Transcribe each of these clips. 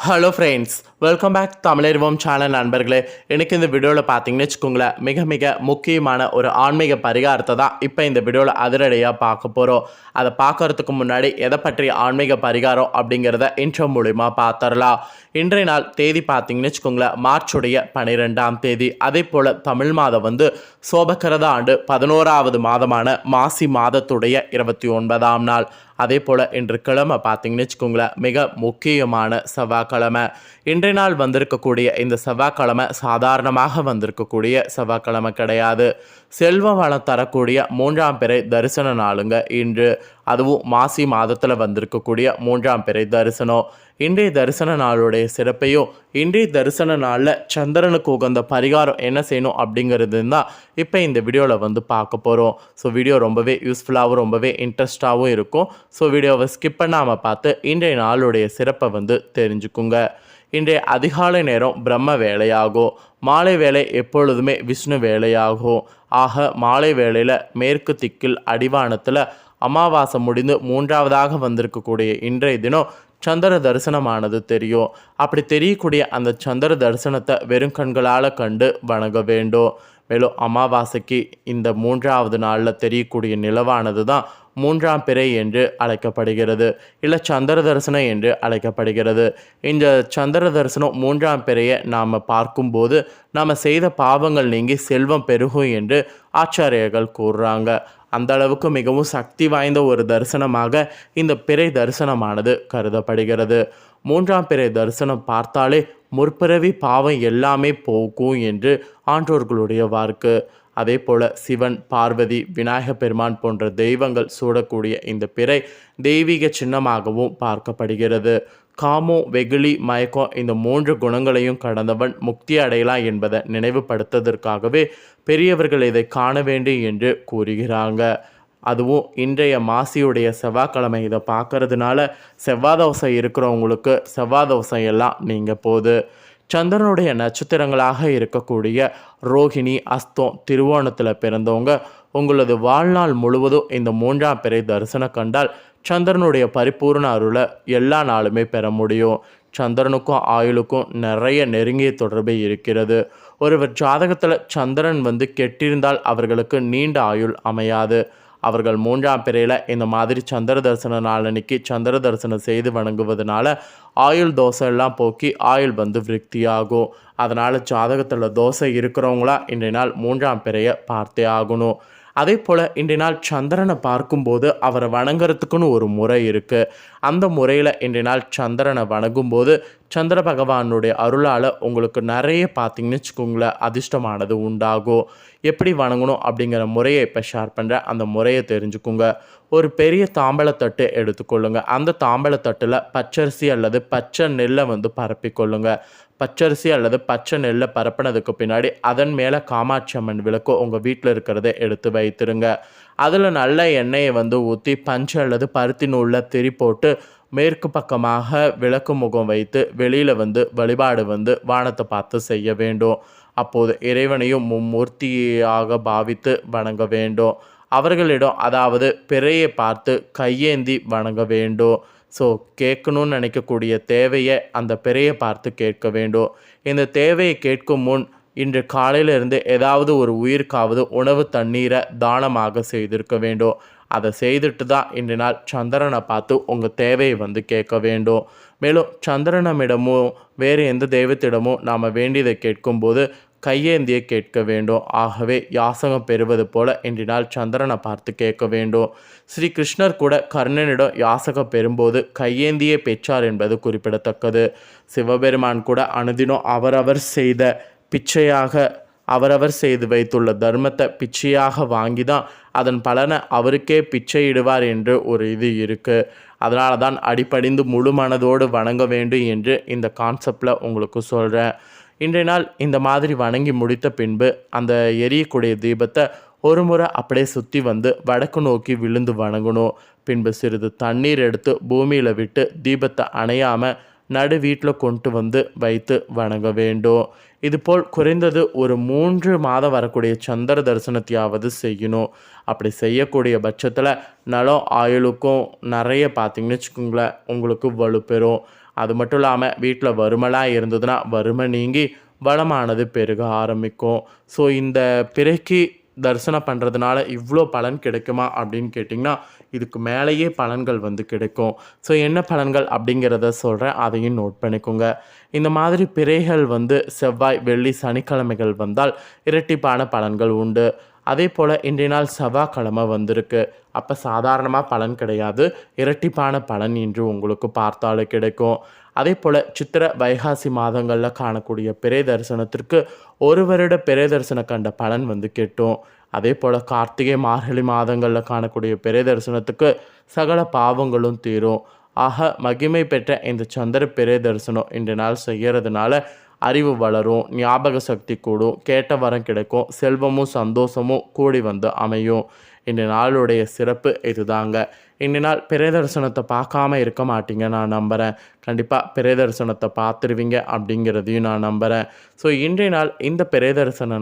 Hello friends welcome back Tamizharivom channel நண்பர்களே. எனக்கு இந்த வீடியோவில் பார்த்தீங்கன்னு வச்சுக்கோங்களேன் மிக மிக முக்கியமான ஒரு ஆன்மீக பரிகாரத்தை தான் இப்போ இந்த வீடியோவில் அதிரடியாக பார்க்க போகிறோம் அதை பார்க்கறதுக்கு முன்னாடி எதை பற்றிய ஆன்மீக பரிகாரம் அப்படிங்கிறத இன்ட்ரோ மூலிமா பார்த்துடலாம் இன்றைய நாள் தேதி பார்த்தீங்கன்னு வச்சுக்கோங்களேன் மார்ச்சுடைய பன்னிரெண்டாம் தேதி. அதே போல் தமிழ் மாதம் வந்து சோபக்கிரத ஆண்டு பதினோராவது மாதமான மாசி மாதத்துடைய இருபத்தி ஒன்பதாம் நாள். அதே போல் இன்று கிழமை பார்த்தீங்கன்னு வச்சுக்கோங்களேன் மிக முக்கியமான செவ்வாய்க்கிழமை. இன்றைய நாள் வந்திருக்கக்கூடிய இந்த செவ்வாய்க்கிழமை சாதாரணமாக வந்திருக்கக்கூடிய செவ்வாய்க்கிழமை கிடையாது. செல்வ வளம் தரக்கூடிய மூன்றாம் பிறை தரிசன நாளுங்க. இன்று அதுவும் மாசி மாதத்தில் வந்திருக்கக்கூடிய மூன்றாம் பிறை தரிசனம். இன்றைய தரிசன நாளுடைய சிறப்பையும் இன்றைய தரிசன நாளில் சந்திரனுக்கு உகந்த பரிகாரம் என்ன செய்யணும் அப்படிங்கிறது தான் இப்போ இந்த வீடியோவில் வந்து பார்க்க போகிறோம் ஸோ வீடியோ ரொம்பவே யூஸ்ஃபுல்லாகவும் ரொம்பவே இன்ட்ரெஸ்டாகவும் இருக்கும். ஸோ வீடியோவை ஸ்கிப் பண்ணாமல் பார்த்து இன்றைய நாளுடைய சிறப்பை வந்து தெரிஞ்சுக்குங்க. இன்றைய அதிகாலை நேரம் பிரம்ம வேலையாகும் மாலை வேலை எப்பொழுதுமே விஷ்ணு வேலையாகும் ஆக மாலை வேளையில் மேற்கு திக்கில் அடிவானத்தில் அமாவாசை முடிந்து மூன்றாவதாக வந்திருக்கக்கூடிய இன்றைய தினம் சந்திர தரிசனமானது தெரியும். அப்படி தெரியக்கூடிய அந்த சந்திர தரிசனத்தை வெறும் கண்களால் கண்டு வணங்க வேண்டும். மேலும் அமாவாசைக்கு இந்த மூன்றாவது நாளில் தெரியக்கூடிய நிலவானது தான் மூன்றாம் பிறை என்று அழைக்கப்படுகிறது. இல்லை சந்திர தரிசனம் என்று அழைக்கப்படுகிறது. இந்த சந்திர தரிசனம் மூன்றாம் பிறையை நாம் பார்க்கும்போது நாம் செய்த பாவங்கள் நீங்கி செல்வம் பெருகும் என்று ஆச்சாரியர்கள் கூறுறாங்க. அந்த அளவுக்கு மிகவும் சக்தி வாய்ந்த ஒரு தரிசனமாக இந்த பிறை தரிசனமானது கருதப்படுகிறது. மூன்றாம் பிறை தரிசனம் பார்த்தாலே முற்பிறவி பாவம் எல்லாமே போகும் என்று ஆன்றோர்களுடைய வாக்கு அதே போல சிவன் பார்வதி விநாயக பெருமான் போன்ற தெய்வங்கள் சூடக்கூடிய இந்த பிறை தெய்வீக சின்னமாகவும் பார்க்கப்படுகிறது. காமோ வெகுளி மயக்கம் இந்த மூன்று குணங்களையும் கடந்தவன் முக்தி அடையலாம் என்பதை நினைவுபடுத்துவதற்காகவே பெரியவர்கள் இதை காண வேண்டும் என்று கூறுகிறாங்க. அதுவும் இன்றைய மாசியுடைய செவ்வாய்க்கிழமை. இதை பார்க்கறதுனால செவ்வாய் தோசை இருக்கிறவங்களுக்கு செவ்வாய் தோசை எல்லாம் நீங்கள் போகுது சந்திரனுடைய நட்சத்திரங்களாக இருக்கக்கூடிய ரோஹிணி அஸ்தம் திருவோணத்தில் பிறந்தவங்க உங்களது வாழ்நாள் முழுவதும் இந்த மூன்றாம் பிறை தரிசனம் கண்டால் சந்திரனுடைய பரிபூர்ண அருளை எல்லா நாளுமே பெற முடியும். சந்திரனுக்கும் ஆயுளுக்கும் நிறைய நெருங்கிய தொடர்பு இருக்கிறது. ஒருவர் ஜாதகத்தில் சந்திரன் வந்து கெட்டிருந்தால் அவர்களுக்கு நீண்ட ஆயுள் அமையாது. அவர்கள் மூன்றாம் பிறையில் இந்த மாதிரி சந்திர தரிசன நாளன்னைக்கு சந்திர தரிசனம் செய்து வணங்குவதனால ஆயுள் தோசை எல்லாம் போக்கி ஆயுள் வந்து விருத்தியாகும். அதனால் ஜாதகத்தில் தோசை இருக்கிறவங்களா இன்றைய நாள் மூன்றாம் பிறையை பார்த்தே ஆகணும். அதே போல் இன்றைய நாள் சந்திரனை பார்க்கும்போது அவரை வணங்குறதுக்குன்னு ஒரு முறை இருக்குது அந்த முறையில் இன்றைய நாள் சந்திரனை வணங்கும்போது சந்திர பகவானுடைய அருளால் உங்களுக்கு நிறைய பார்த்தீங்கன்னு வச்சுக்கோங்களேன் அதிர்ஷ்டமானது உண்டாகும். எப்படி வணங்கணும் அப்படிங்கிற முறையை இப்போ ஷேர் பண்ணுறேன் அந்த முறையை தெரிஞ்சுக்கோங்க. ஒரு பெரிய தாம்பழத்தட்டு எடுத்துக்கொள்ளுங்க. அந்த தாம்பழத்தட்டில் பச்சரிசி அல்லது பச்சை நெல்லை வந்து பரப்பிக்கொள்ளுங்க. பச்சரிசி அல்லது பச்சை நெல்லை பரப்பினதுக்கு பின்னாடி அதன் மேலே காமாட்சி அம்மன் விளக்கு உங்கள் வீட்டில் இருக்கிறத எடுத்து வைத்திருங்க. அதில் நல்ல எண்ணெயை வந்து ஊற்றி பஞ்சு அல்லது பருத்தி நூலில் திரி போட்டு மேற்கு பக்கமாக விளக்கு முகம் வைத்து வெளியில் வந்து வழிபாடு வந்து வானத்தை பார்த்து செய்ய வேண்டும். அப்போது இறைவனையும் மும்மூர்த்தியாக பாவித்து வணங்க வேண்டும். அவர்களிடம் அதாவது பிறையை பார்த்து கையேந்தி வணங்க வேண்டும். ஸோ கேட்கணும்னு நினைக்கக்கூடிய தேவையை அந்த பிறையை பார்த்து கேட்க வேண்டும். இந்த தேவையை கேட்கும் முன் இன்று காலையிலிருந்து ஏதாவது ஒரு உயிருக்காவது உணவு தண்ணீரை தானமாக செய்திருக்க வேண்டும். அதை செய்துட்டு தான் இன்று நாள் சந்திரனை பார்த்து உங்கள் தேவையை வந்து கேட்க வேண்டும். மேலும் சந்திரனமிடமோ வேறு எந்த தெய்வத்திடமோ நாம் வேண்டியதை கேட்கும்போது கையேந்தியை கேட்க வேண்டும். ஆகவே யாசகம் பெறுவது போல இன்று நாள் சந்திரனை பார்த்து கேட்க வேண்டும். ஸ்ரீ கிருஷ்ணர் கூட கர்ணனிடம் யாசகம் பெறும்போது கையேந்தியே பெற்றார் என்பது குறிப்பிடத்தக்கது. சிவபெருமான் கூட அனுதினம் அவரவர் செய்த பிச்சையாக அவரவர் செய்து வைத்துள்ள தர்மத்தை பிச்சையாக வாங்கி தான் அதன் பலனை அவருக்கே பிச்சையிடுவார் என்று ஒரு இது இருக்குது அதனால தான் அடிப்படைந்து முழு மனதோடு வணங்க வேண்டும் என்று இந்த கான்செப்டில் உங்களுக்கு சொல்கிறேன் இன்றைய நாள் இந்த மாதிரி வணங்கி முடித்த பின்பு அந்த எரியக்கூடிய தீபத்தை ஒரு முறை அப்படியே சுற்றி வந்து வடக்கு நோக்கி விழுந்து வணங்கணும். பின்பு சிறிது தண்ணீர் எடுத்து பூமியில் விட்டு தீபத்தை அணையாமல் நடு வீட்டில் கொண்டு வந்து வைத்து வணங்க வேண்டும். இதுபோல் குறைந்தது ஒரு மூன்று மாதம் வரக்கூடிய சந்திர தரிசனத்தையாவது செய்யணும். அப்படி செய்யக்கூடிய பட்சத்தில் நலம் ஆயுளுக்கும் நிறைய பார்த்திங்கன்னு வச்சுக்கோங்களேன் உங்களுக்கு வலுப்பெறும் அது மட்டும் இல்லாமல் வீட்டில் வறுமலாக இருந்ததுன்னா வறுமை நீங்கி வளமானது பெருக ஆரம்பிக்கும். ஸோ இந்த பிறைக்கு தரிசனம் பண்ணுறதுனால இவ்வளோ பலன் கிடைக்குமா அப்படின்னு கேட்டிங்கன்னா இதுக்கு மேலேயே பலன்கள் வந்து கிடைக்கும். ஸோ என்ன பலன்கள் அப்படிங்கிறத சொல்கிறேன் அதையும் நோட் பண்ணிக்கோங்க. இந்த மாதிரி பிறைகள் வந்து செவ்வாய் வெள்ளி சனிக்கிழமைகள் வந்தால் இரட்டிப்பான பலன்கள் உண்டு. அதே போல் இன்றைய நாள் செவ்வாய்க்கிழமை வந்திருக்கு. அப்போ சாதாரணமாக பலன் கிடையாது. இரட்டிப்பான பலன் இன்று உங்களுக்கு பார்த்தாலே கிடைக்கும். அதே போல் சித்திர வைகாசி மாதங்களில் காணக்கூடிய பிறை தரிசனத்திற்கு ஒரு வருட பிறை தரிசனம் கண்ட பலன் வந்து கிட்டும். அதே போல் கார்த்திகை மார்கழி மாதங்களில் காணக்கூடிய பிறை தரிசனத்துக்கு சகல பாவங்களும் தீரும். ஆக மகிமை பெற்ற இந்த சந்திர பிறை தரிசனம் இன்று நாள் செய்கிறதுனால அறிவு வளரும் ஞாபக சக்தி கூடும் கேட்ட வரம் கிடைக்கும் செல்வமும் சந்தோஷமும் கூடி வந்து அமையும். இந்த நாளுடைய சிறப்பு இதுதாங்க. இந்த நாள் பிரேதர்சனத்தை பார்க்காம இருக்க மாட்டீங்க நான் நம்புகிறேன் கண்டிப்பாக பிரேதர்சனத்தை பார்த்துருவீங்க அப்படிங்கிறதையும் நான் நம்புகிறேன் ஸோ இன்றைய நாள் இந்த பிறை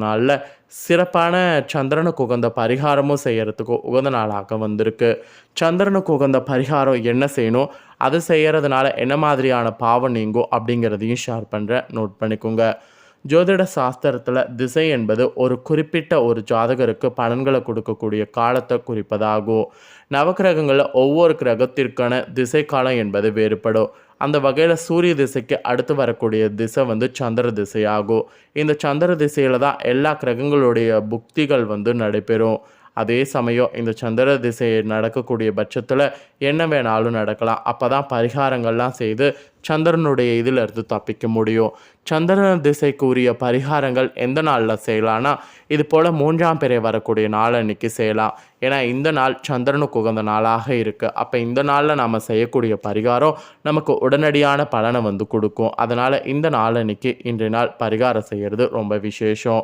நாளில் சிறப்பான சந்திரனுக்கு உகந்த பரிகாரமும் செய்கிறதுக்கு உகந்த நாளாக வந்திருக்கு. சந்திரனுக்கு உகந்த பரிகாரம் என்ன செய்யணும் அது செய்கிறதுனால என்ன மாதிரியான பாவம் நீங்கும் அப்படிங்கிறதையும் ஷேர் பண்ணுறேன் நோட் பண்ணிக்கோங்க. ஜோதிட சாஸ்திரத்தில் திசை என்பது ஒரு குறிப்பிட்ட ஒரு ஜாதகருக்கு பலன்களை கொடுக்கக்கூடிய காலத்தை குறிப்பதாகும். நவக்கிரகங்களில் ஒவ்வொரு கிரகத்திற்கான திசை காலம் என்பது வேறுபடும். அந்த வகையில் சூரிய திசைக்கு அடுத்து வரக்கூடிய திசை வந்து சந்திர திசையாகும். இந்த சந்திர திசையில் தான் எல்லா கிரகங்களுடைய புக்திகள் வந்து நடைபெறும். அதே சமயம் இந்த சந்திர திசை நடக்கக்கூடிய பட்சத்தில் என்ன வேணாலும் நடக்கலாம். அப்போ தான் பரிகாரங்கள்லாம் செய்து சந்திரனுடைய இதிலிருந்து தப்பிக்க முடியும். சந்திரன் திசைக்குரிய பரிகாரங்கள் எந்த நாளில் செய்யலான்னா இது போல் மூன்றாம் பிறை வரக்கூடிய நாள் அன்னைக்கு செய்யலாம். ஏன்னா இந்த நாள் சந்திரனுக்கு உகந்த நாளாக இருக்குது அப்போ இந்த நாளில் நாம் செய்யக்கூடிய பரிகாரம் நமக்கு உடனடியான பலனை வந்து கொடுக்கும். அதனால் இந்த நாள் அன்னைக்கு இன்றைய நாள் பரிகாரம் செய்கிறது ரொம்ப விசேஷம்.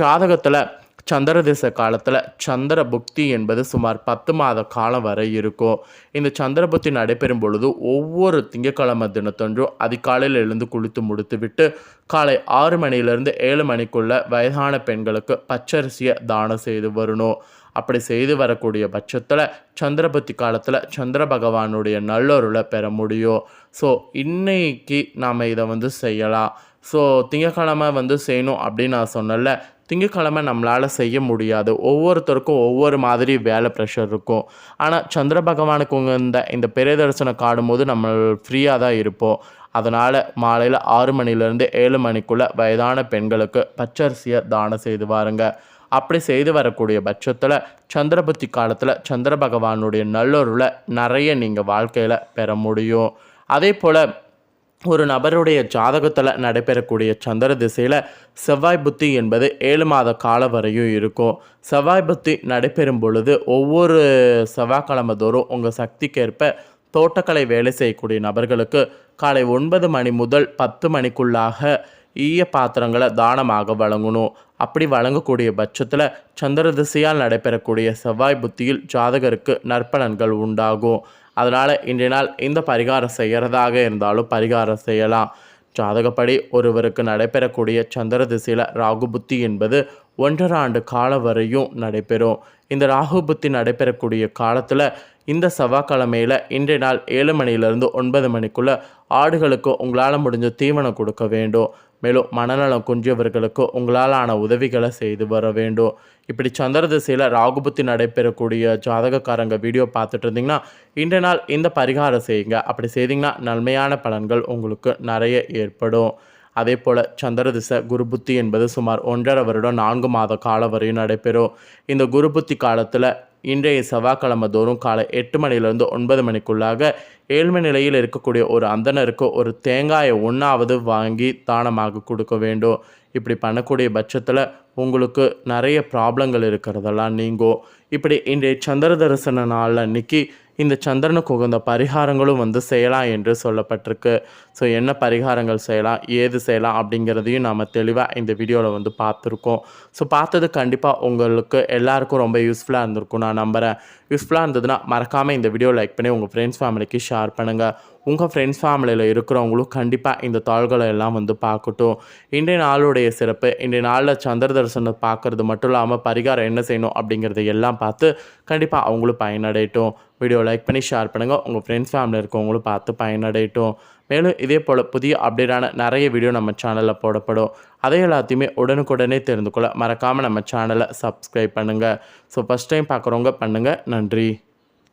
ஜாதகத்தில் சந்திர திசை காலத்தில் சந்திர புக்தி என்பது சுமார் பத்து மாத காலம் வரை இருக்கும். இந்த சந்திர புக்தி நடைபெறும் பொழுது ஒவ்வொரு திங்கட்கிழமை தினத்தன்றும் அதிகாலையில் எழுந்து குளித்து முடித்துவிட்டு காலை ஆறு மணியிலிருந்து ஏழு மணிக்குள்ள வயதான பெண்களுக்கு பச்சரிசியை தானம் செய்து வரணும். அப்படி செய்து வரக்கூடிய பட்சத்தில் சந்திரபுத்தி காலத்தில் சந்திர பகவானுடைய நல்லொருளை பெற முடியும். ஸோ இன்னைக்கு நாம் இதை வந்து செய்யலாம். ஸோ திங்கக்கிழமை வந்து செய்யணும் அப்படின்னு நான் சொன்னல திங்கக்கிழமை நம்மளால் செய்ய முடியாது. ஒவ்வொருத்தருக்கும் ஒவ்வொரு மாதிரி வேலை ப்ரெஷர் இருக்கும். ஆனால் சந்திர பகவானுக்கு இந்த இந்த பெரிய தரிசனம் காடும்போது நம்ம ஃப்ரீயாக தான் இருப்போம். அதனால் மாலையில் ஆறு மணிலேருந்து ஏழு மணிக்குள்ளே வயதான பெண்களுக்கு பச்சரிசியை தானம் செய்து வாருங்க. அப்படி செய்து வரக்கூடிய பட்சத்தில் சந்திரபுத்தி காலத்தில் சந்திர பகவானுடைய நல்லொருளை நிறைய நீங்கள் வாழ்க்கையில் பெற முடியும். அதே போல் ஒரு நபருடைய ஜாதகத்தில் நடைபெறக்கூடிய சந்திர திசையில் செவ்வாய் புத்தி என்பது ஏழு மாத காலம் வரையும் இருக்கும். செவ்வாய் புத்தி நடைபெறும் பொழுது ஒவ்வொரு செவ்வாய்க்கிழமை தோறும் உங்கள் சக்திக்கேற்ப தோட்டக்கலை வேலை செய்யக்கூடிய நபர்களுக்கு காலை ஒன்பது மணி முதல் பத்து மணிக்குள்ளாக ஈய பாத்திரங்களை தானமாக வழங்கணும். அப்படி வழங்கக்கூடிய பட்சத்தில் சந்திர திசையால் நடைபெறக்கூடிய செவ்வாய் புத்தியில் ஜாதகருக்கு நற்பலன்கள் உண்டாகும். அதனால் இன்றைய நாள் இந்த பரிகாரம் செய்கிறதாக இருந்தாலும் பரிகாரம் செய்யலாம். ஜாதகப்படி ஒருவருக்கு நடைபெறக்கூடிய சந்திர திசையில் ராகு புத்தி என்பது ஒன்றரை ஆண்டு காலம் வரையும் நடைபெறும். இந்த ராகு புத்தி நடைபெறக்கூடிய காலத்தில் இந்த செவ்வாய்க்கிழமையில் இன்றைய நாள் ஏழு மணியிலிருந்து ஒன்பது மணிக்குள்ளே ஆடுகளுக்கு உங்களால் முடிஞ்ச தீவனம் கொடுக்க வேண்டும். மேலும் மனநலம் குன்றியவர்களுக்கு உங்களால் ஆன உதவிகளை செய்து வர வேண்டும். இப்படி சந்திர திசையில் ராகுபுத்தி நடைபெறக்கூடிய ஜாதகக்காரங்க வீடியோ பார்த்துட்டு இருந்தீங்கன்னா இன்ற நாள் இந்த பரிகாரம் செய்யுங்க. அப்படி செய்தீங்கன்னா நன்மையான பலன்கள் உங்களுக்கு நிறைய ஏற்படும். அதே போல் சந்திரதிசை குருபுத்தி என்பது சுமார் ஒன்றரை வருடம் நான்கு மாத காலம் வரையும் நடைபெறும். இந்த குருபுத்தி காலத்தில் இன்றைய செவ்வாய்க்கிழமை தோறும் காலை எட்டு மணிலேருந்து ஒன்பது மணிக்குள்ளாக ஏழ்மை நிலையில் இருக்கக்கூடிய ஒரு அந்தனருக்கு ஒரு தேங்காயை ஒன்றாவது வாங்கி தானமாக கொடுக்க வேண்டும். இப்படி பண்ணக்கூடிய பட்சத்தில் உங்களுக்கு நிறைய ப்ராப்ளங்கள் இருக்கிறதெல்லாம் நீங்கும். இப்படி இன்றைய சந்திர தரிசன நாள் அன்னைக்கு இந்த சந்திரனுக்கு உகந்த பரிகாரங்களும் வந்து செய்யலாம் என்று சொல்லப்பட்டிருக்கு. ஸோ என்ன பரிகாரங்கள் செய்யலாம் ஏது செய்யலாம் அப்படிங்கிறதையும் நாம் தெளிவாக இந்த வீடியோவில் வந்து பார்த்துருக்கோம். ஸோ பார்த்தது கண்டிப்பாக உங்களுக்கு எல்லாருக்கும் ரொம்ப யூஸ்ஃபுல்லாக இருந்திருக்கும். நான் நம்புகிறேன் யூஸ்ஃபுல்லாக இருந்ததுன்னா மறக்காமல் இந்த வீடியோ லைக் பண்ணி உங்கள் ஃப்ரெண்ட்ஸ் ஃபேமிலிக்கு ஷேர் பண்ணுங்கள் உங்கள் ஃப்ரெண்ட்ஸ் ஃபேமிலியில் இருக்கிறவங்களும் கண்டிப்பாக இந்த தாள்களை எல்லாம் வந்து பார்க்கட்டும். இன்றைய நாளுடைய சிறப்பு இன்றைய நாளில் சந்திர தரிசனம் பார்க்குறது மட்டும் இல்லாமல் பரிகாரம் என்ன செய்யணும் அப்படிங்கிறத எல்லாம் பார்த்து கண்டிப்பாக அவங்களும் பயனடையட்டும். வீடியோ லைக் பண்ணி ஷேர் பண்ணுங்கள் உங்கள் ஃப்ரெண்ட்ஸ் ஃபேமிலி இருக்கவங்களும் பார்த்து பயனடையட்டும். மேலும் இதே போல் புதிய அப்டேட்டான நிறைய வீடியோ நம்ம சேனலில் போடப்படும். அதை எல்லாத்தையுமே உடனுக்குடனே தெரிந்து கொள்ள மறக்காமல் நம்ம சேனலை சப்ஸ்கிரைப் பண்ணுங்கள் ஸோ ஃபஸ்ட் டைம் பார்க்குறவங்க பண்ணுங்கள் நன்றி.